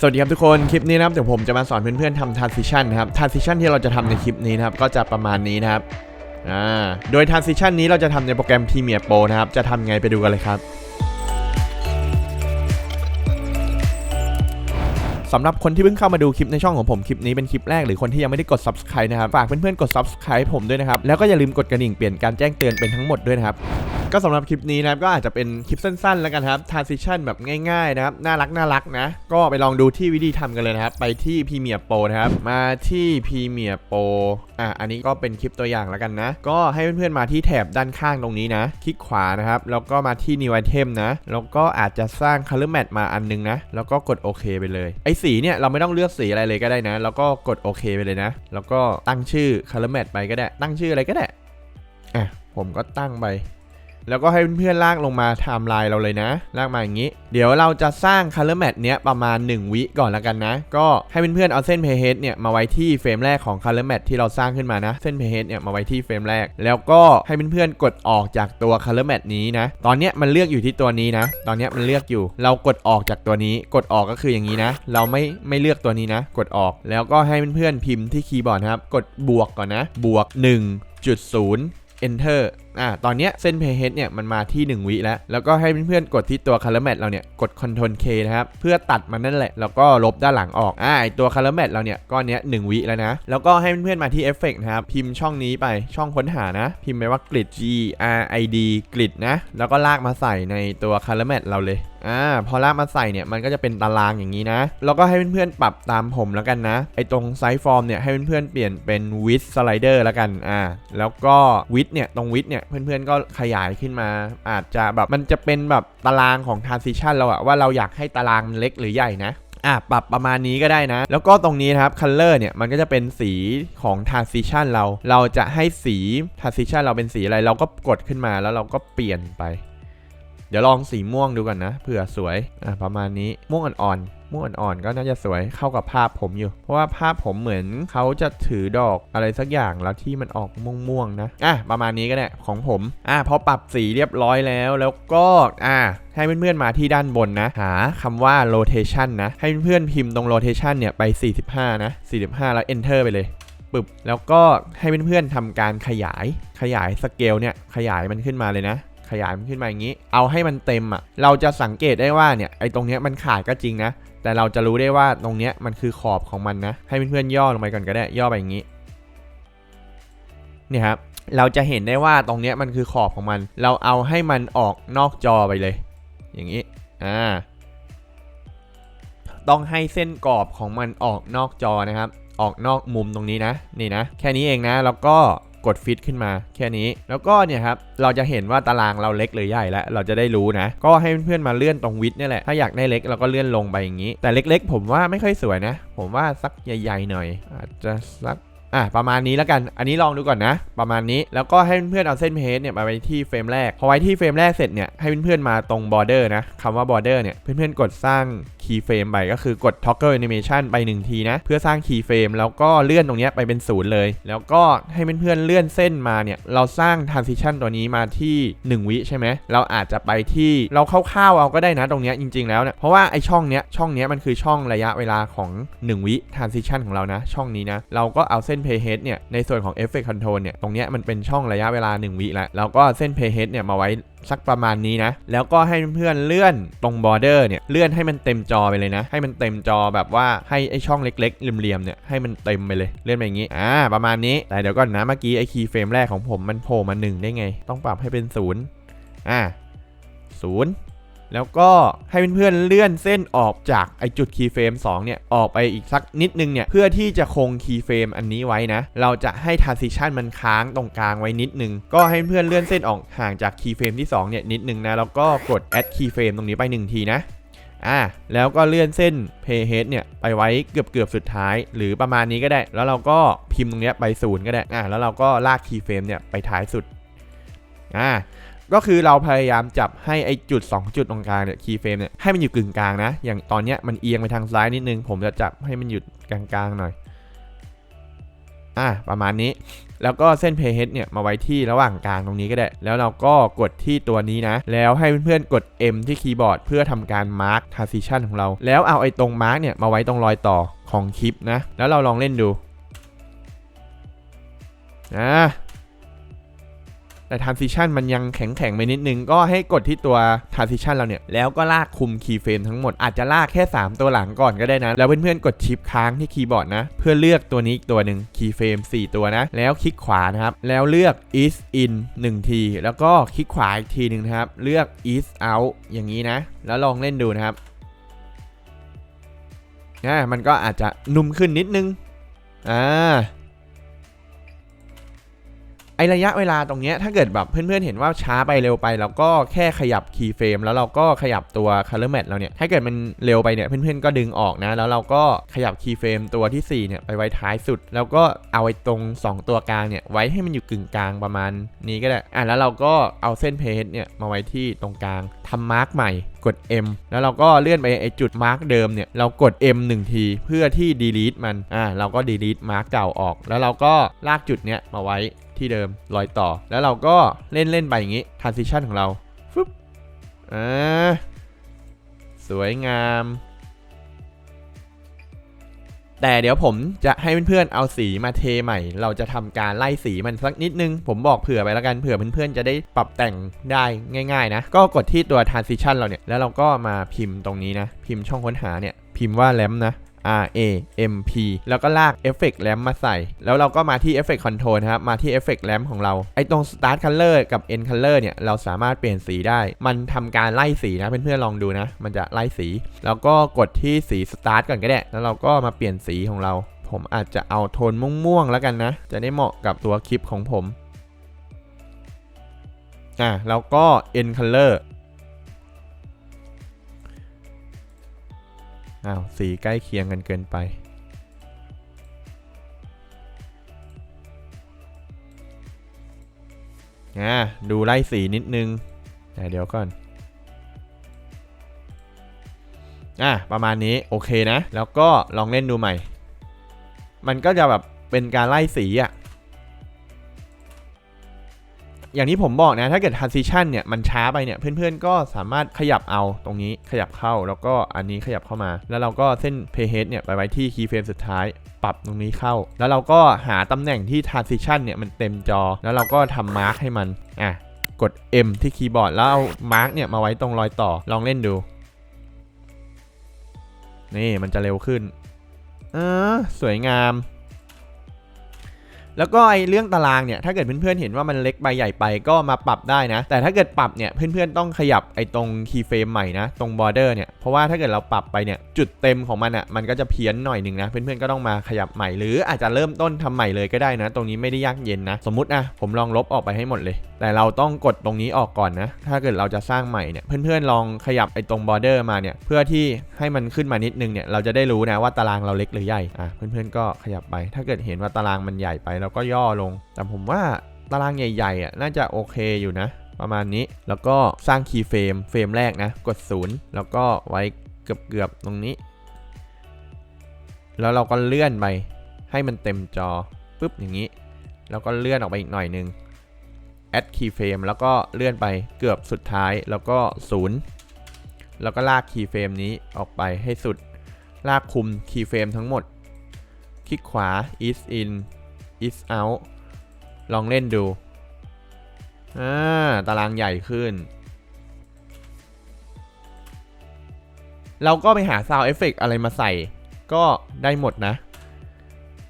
สวัสดีครับทุกคน คลิปนี้นะครับเดี๋ยวผมจะมาสอนเพื่อนๆทำ transition นะครับ transition ที่เราจะทำในคลิปนี้นะครับ ก็จะประมาณนี้นะครับ อ่า โดย transition นี้เราจะทำในโปรแกรม Premiere Pro นะครับ จะทำไงไปดูกันเลยครับสำหรับคนที่เพิ่งเข้ามาดูคลิปในช่องของผมคลิปนี้เป็นคลิปแรกหรือคนที่ยังไม่ได้กด subscribe นะครับ ฝากเพื่อนๆกด subscribe ผมด้วยนะครับ แล้วก็อย่าลืมกดกระดิ่งเปลี่ยนการแจ้งเตือนเป็นทั้งหมดด้วยนะครับ ก็สำหรับคลิปนี้นะครับก็อาจจะเป็นคลิปสั้นๆ แล้วกันครับ transition แบบง่ายๆนะครับน่ารักน่ารักนะ ก็ไปลองดูที่วิธีทำกันเลยนะครับ ไปที่ Premiere Pro นะครับ มาที่ Premiere Pro อะอันนี้ก็เป็นคลิปตัวอย่างแล้วกันนะ ก็ให้เพื่อนๆมาที่แถบด้านข้างตรงนี้นะ คลิกขวานะครับ แล้วก็มาที่ New Item นะ แล้วก็อาจจะสร้าง Color Matte มาอันนึงนะ แล้วก็กดโอเคไปเลย ไอ้สีเนี่ยเราไม่ต้องเลือกสีอะไรเลยก็ได้นะ แล้วก็กดโอเคไปเลยนะ แล้วก็ตั้งชื่อ Color Matte ไปก็ได้ ตั้งชื่ออะไรก็ได้อะผมก็ตั้งไป แล้วก็ให้เพื่อนๆลากลงมาไทม์ไลน์เราเลยนะ ลากมาอย่างนี้ เดี๋ยวเราจะสร้าง Color Matte เนี้ยประมาณ 1 วิก่อนล้วกันนะ ก็ให้เพื่อนๆเอาเส้น Playhead เนี่ยมาไว้ที่เฟรมแรกของ Color Matte ที่เราสร้างขึ้นมานะ เส้น Playhead เนี่ยมาไว้ที่เฟรมแรก แล้วก็ให้เพื่อนๆกดออกจากตัว Color Matte นี้นะ ตอนเนี้ยมันเลือกอยู่ที่ตัวนี้นะ ตอนเนี้ยมันเลือกอยู่ เรากดออกจากตัวนี้ กดออกก็คืออย่างนี้นะ เราไม่ไม่เลือกตัวนี้นะ กดออก แล้วก็ให้เพื่อนๆพิมพ์ที่คีย์บอร์ดนะครับ กดบวกก่อนนะ บวก 1.0 enter อ่าตอนเนี้ยเส้นเพย์เฮดเนี่ยมันมาที่ 1 วิแล้ว แล้วก็ให้เพื่อนๆกดที่ตัว color matte เราเนี่ยกด ctrl K นะครับเพื่อตัดมันนั่นแหละ แล้วก็ลบด้านหลังออกอ่าตัว color matte เราเนี่ยก้อนเนี้ยหวิแล้วนะ แล้วก็ให้เพื่อนๆมาที่เอฟเฟกนะครับพิมพ์ช่องนี้ไปช่องค้นหานะ พิมพ์ไปว่ากริด G R I D กริดนะแล้วก็ลากมาใส่ในตัว color matte เราเลย อ่าพอลากมาใส่เนี่ยมันก็จะเป็นตารางอย่างนี้นะแล้วก็ให้เพื่อนๆปรับตามผมแล้วกันนะไอตรงไซส์ฟอร์มเนี่ยให้เพื่อนๆเปลี่ยนเป็น width slider แล้วกันอ่าแล้วก็ width เนี่ยตรง width เนี่ยเพื่อนๆก็ขยายขึ้นมา อาจจะแบบมันจะเป็นแบบตารางของ transition เราอะว่าเราอยากให้ตารางมันเล็กหรือใหญ่นะอะปรับประมาณนี้ก็ได้นะ แล้วก็ตรงนี้นะครับ color เนี่ย มันก็จะเป็นสีของ transition เรา เราจะให้สี transition เราเป็นสีอะไร เราก็กดขึ้นมาแล้วเราก็เปลี่ยนไป เดี๋ยวลองสีม่วงดูก่อนนะเผื่อสวยอะประมาณนี้ม่วงอ่อนๆม่วงอ่อนๆก็น่าจะสวยเข้ากับภาพผมอยู่ เพราะว่าภาพผมเหมือนเขาจะถือดอกอะไรสักอย่างแล้วที่มันออกม่วงๆนะอะประมาณนี้ก็ได้ของผมอะพอปรับสีเรียบร้อยแล้วแล้วก็อะให้เพื่อนๆมาที่ด้านบนนะ หาคำว่า rotation นะ ให้เพื่อนๆพิมพ์ตรง rotation เนี่ยไป 45 นะ 45 แล้ว enter ไปเลยปึ๊บแล้วก็ให้เพื่อนๆทำการขยายขยายสเกลเนี่ยขยายมันขึ้นมาเลยนะ ขยายมันขึ้นมาอย่างนี้ เอาให้มันเต็มอะ เราจะสังเกตได้ว่าเนี่ยไอ้ตรงเนี้ยมันขาดก็จริงนะ แต่เราจะรู้ได้ว่าตรงเนี้ยมันคือขอบของมันนะ ให้เพื่อนๆย่อลงไปก่อนก็ได้ ย่อไปอย่างนี้ เนี่ยครับ เราจะเห็นได้ว่าตรงเนี้ยมันคือขอบของมัน เราเอาให้มันออกนอกจอไปเลย อย่างนี้ อ่า ต้องให้เส้นกรอบของมันออกนอกจอนะครับ ออกนอกมุมตรงนี้นะ นี่นะ แค่นี้เองนะ แล้วก็ กดฟิตขึ้นมาแค่นี้ แล้วก็เนี่ยครับเราจะเห็นว่าตารางเราเล็กหรือใหญ่แล้วเราจะได้รู้นะ ก็ให้เพื่อนๆมาเลื่อนตรงวิดนี่แหละถ้าอยากได้เล็กเราก็เลื่อนลงไปอย่างนี้ แต่เล็ก ๆ ผมว่าไม่ค่อยสวยนะ ผมว่าสักใหญ่ ๆ หน่อย อาจจะสัก อะประมาณนี้แล้วกัน อันนี้ลองดูก่อนนะ ประมาณนี้แล้วก็ให้เพื่อนๆเอาเส้นเพจเนี่ยมาไว้ที่เฟรมแรกพอไว้ที่เฟรมแรกเสร็จเนี่ยให้เพื่อนๆมาตรงบอร์เดอร์นะคำว่าบอร์เดอร์เนี่ยเพื่อนๆกดสร้างคีย์เฟรมไปก็คือกด toggle animation ไป 1 ทีนะ เพื่อสร้างคีย์เฟรมแล้วก็เลื่อนตรงเนี้ยไปเป็นศูนย์เลย แล้วก็ให้เพื่อนๆเลื่อนเส้นมาเนี่ยเราสร้าง transition ตัวนี้มาที่ 1 วิใช่ไหมเราอาจจะไปที่เราคร่าวๆเอาก็ได้นะตรงเนี้ยจริง ๆแล้วเนี่ยเพราะว่าไอช่องเนี้ยช่องเนี้ยมันคือช่องระยะเวลาของ 1 วิ transition ของเรานะ ช่องนี้นะเราก็เอาเส้น playhead เนี่ยในส่วนของ effect control เนี่ยตรงเนี้ยมันเป็นช่องระยะเวลา 1 วิแล้วเราก็เส้น playhead เนี่ยมาไว้สักประมาณนี้นะ แล้วก็ให้เพื่อนเลื่อนตรงบอร์เดอร์เนี่ย เลื่อนให้มันเต็มจอไปเลยนะ ให้มันเต็มจอแบบว่าให้ไอช่องเล็กๆเหลี่ยมๆเนี่ยให้มันเต็มไปเลย เลื่อนไปอย่างนี้ อ่า ประมาณนี้ แต่เดี๋ยวก่อนนะ เมื่อกี้ไอคีย์เฟรมแรกของผมมันโผล่มา1ได้ไง ต้องปรับให้เป็น 0 อ่า0 แล้วก็ให้เพื่อนๆเลื่อนเส้นออกจากไอจุดคีย์เฟรม2เนี่ยออกไปอีกสักนิดนึงเนี่ยเพื่อที่จะคงคีย์เฟรมอันนี้ไว้นะ เราจะให้ transition มันค้างตรงกลางไว้นิดนึง ก็ให้เพื่อนเลื่อนเส้นออกห่างจากคีย์เฟรมที่2เนี่ยนิดนึงนะ แล้วก็กด add keyframe ตรงนี้ไป 1 ทีนะอ่าแล้วก็เลื่อนเส้น playhead เนี่ยไปไว้เกือบเกือบสุดท้าย หรือประมาณนี้ก็ได้ แล้วเราก็พิมพ์ตรงเนี้ยไปศูนย์ก็ได้อ่าแล้วเราก็ลากคีย์เฟรมเนี่ยไปท้ายสุดอ่า ก็คือเราพยายามจับให้ไอจุด 2 จุดตรงกลางเนี่ยคีย์เฟรมเนี่ยให้มันอยู่กึ่งกลางนะ อย่างตอนเนี้ยมันเอียงไปทางซ้ายนิดนึง ผมจะจับให้มันอยู่กลางๆหน่อยอะประมาณนี้แล้วก็เส้น playhead เนี่ยมาไว้ที่ระหว่างกลางตรงนี้ก็ได้ แล้วเราก็กดที่ตัวนี้นะ แล้วให้เพื่อนๆกด M ที่คีย์บอร์ดเพื่อทำการ mark transition ของเรา แล้วเอาไอ้ตรง mark เนี่ยมาไว้ตรงรอยต่อของคลิปนะ แล้วเราลองเล่นดูอ่า แต่ transition มันยังแข็งๆไปนิดนึง ก็ให้กดที่ตัว transition เราเนี่ย แล้วก็ลากคุม keyframe ทั้งหมด อาจจะลากแค่ 3 ตัวหลังก่อนก็ได้นะ แล้วเพื่อนๆกดชิปค้างที่คีย์บอร์ดนะ เพื่อเลือกตัวนี้อีกตัวหนึ่ง keyframe 4 ตัวนะ แล้วคลิกขวานะครับ แล้วเลือก east in 1 ที แล้วก็คลิกขวาอีกทีหนึ่งนะครับ เลือก east out อย่างนี้นะ แล้วลองเล่นดูนะครับอ่มันก็อาจจะนุ่มขึ้นนิดนึง อ่า ไอระยะเวลาตรงนี้ถ้าเกิดแบบเพื่อนๆเห็นว่าช้าไปเร็วไปเราก็แค่ขยับคีย์เฟรมแล้วเราก็ขยับตัว color mat เราเนี่ยถ้าเกิดมันเร็วไปเนี่ยเพื่อนๆก็ดึงออกนะ แล้วเราก็ขยับคีย์เฟรมตัวที่4เนี่ยไปไว้ท้ายสุด แล้วก็เอาไว้ตรง 2 ตัวกลางเนี่ยไว้ให้มันอยู่กึ่งกลางประมาณนี้ก็ได้อะแล้วเราก็เอาเส้นเพจเนี่ยมาไว้ที่ตรงกลางทำมาร์กใหม่กด M แล้วเราก็เลื่อนไปไอจุดมาร์กเดิมเนี่ยเรากด M 1 ทีเพื่อที่ delete มันอะเราก็ delete มาร์กเก่าออก แล้วเราก็ลากจุดเนี้ยมาไว้ ที่เดิมรอยต่อ แล้วเราก็เล่นเล่นๆไปอย่างนี้ transition ของเราฟึบอ่าสวยงาม แต่เดี๋ยวผมจะให้เพื่อนๆเอาสีมาเทใหม่ เราจะทำการไล่สีมันสักนิดนึง ผมบอกเผื่อไปแล้วกันเผื่อเพื่อนๆจะได้ปรับแต่งได้ง่ายๆนะ ก็กดที่ตัว transition เราเนี่ย แล้วเราก็มาพิมพ์ตรงนี้นะ พิมพ์ช่องค้นหาเนี่ย พิมพ์ว่า lamp นะ R A M P แล้วก็ลาก Effect Lamp มาใส่ แล้วเราก็มาที่ Effect Control นะครับ มาที่ Effect Lamp ของเรา ไอ้ตรง Start Color กับ End Color เนี่ย เราสามารถเปลี่ยนสีได้ มันทำการไล่สีนะ เพื่อนๆลองดูนะ มันจะไล่สี แล้วก็กดที่สี Start ก่อนก็ได้ แล้วเราก็มาเปลี่ยนสีของเรา ผมอาจจะเอาโทนม่วงๆแล้วกันนะ จะได้เหมาะกับตัวคลิปของผมอะแล้วก็ End Color อ้าวสีใกล้เคียงกันเกินไปอ่าดูไล่สีนิดนึงแต่เดี๋ยวก่อนอะประมาณนี้โอเคนะ แล้วก็ลองเล่นดูใหม่ มันก็จะแบบเป็นการไล่สีอะ อย่างที่ผมบอกนะ ถ้าเกิด transition เนี่ยมันช้าไปเนี่ย เพื่อนๆก็สามารถขยับเอาตรงนี้ขยับเข้าแล้วก็อันนี้ขยับเข้ามา แล้วเราก็เส้น pay head เนี่ยไปไว้ที่ keyframe สุดท้าย ปรับตรงนี้เข้า แล้วเราก็หาตำแหน่งที่ transition เนี่ยมันเต็มจอ แล้วเราก็ทำ mark ให้มันอะกด M ที่คีย์บอร์ดแล้วเอา mark เนี่ยมาไว้ตรงรอยต่อลองเล่นดู นี่มันจะเร็วขึ้นเออสวยงาม แล้วก็ไอเรื่องตารางเนี่ยถ้าเกิดเพื่อนๆเห็นว่ามันเล็กไปใหญ่ไปก็มาปรับได้นะ แต่ถ้าเกิดปรับเนี่ยเพื่อนๆต้องขยับไอตรงคีย์เฟรมใหม่นะตรงบอร์เดอร์เนี่ยเพราะว่าถ้าเกิดเราปรับไปเนี่ยจุดเต็มของมันอะ่ะมันก็จะเพี้ยนหน่อยหนึ่งนะเพื่อนๆก็ต้องมาขยับใหม่ หรืออาจจะเริ่มต้นทำใหม่เลยก็ได้นะ ตรงนี้ไม่ได้ยากเย็นนะ สมมุตินะผมลองลบออกไปให้หมดเลย แต่เราต้องกดตรงนี้ออกก่อนนะ ถ้าเกิดเราจะสร้างใหม่เนี่ยเพื่อนๆลองขยับไอตรงบอร์เดอร์มาเนี่ยเพื่อที่ให้มันขึ้นมานิดนึงเนี่ยเราจะได้รู้นะว่าตารางเราเล็กหรือใหญ่อะเพื่อนๆก็ขยับไป ถ้าเกิดเห็นว่าตารางมันใหญ่ไปเราแล้วก็ย่อลง แต่ผมว่าตารางใหญ่ๆอะน่าจะโอเคอยู่นะ ประมาณนี้แล้วก็สร้างคีย์เฟรมเฟรมแรกนะ กดศูนย์แล้วก็ไว้เกือบๆตรงนี้ แล้วเราก็เลื่อนไปให้มันเต็มจอปุ๊บอย่างนี้ แล้วก็เลื่อนออกไปอีกหน่อยนึง add keyframe แล้วก็เลื่อนไปเกือบสุดท้ายแล้วก็ศูนย์แล้วก็ลาก keyframe นี้ออกไปให้สุด ลากคุม keyframe ทั้งหมด คลิกขวา east in is out ลองเล่นดู อ่า ตารางใหญ่ขึ้น เราก็ไปหา sound effect อะไรมาใส่ ก็ได้หมดนะ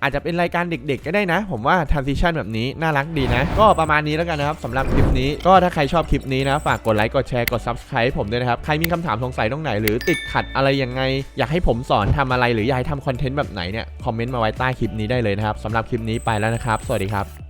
อาจจะเป็นรายการเด็ก ๆ ก็ได้นะ ผมว่าทันสิชันแบบนี้น่ารักดีนะ ก็ประมาณนี้แล้วกันนะครับสำหรับคลิปนี้ก็ถ้าใครชอบคลิปนี้นะฝากกดไลค์กดแชร์กด subscribe ผมด้วยนะครับ ใครมีคำถามสงสัยตรงไหน หรือติดขัดอะไรยังไง อยากให้ผมสอนทำอะไรหรืออยากให้ทำคอนเทนต์แบบไหนเนี่ยคอมเมนต์มาไว้ใต้คลิปนี้ได้เลยนะครับสำหรับคลิปนี้ไปแล้วนะครับ สวัสดีครับ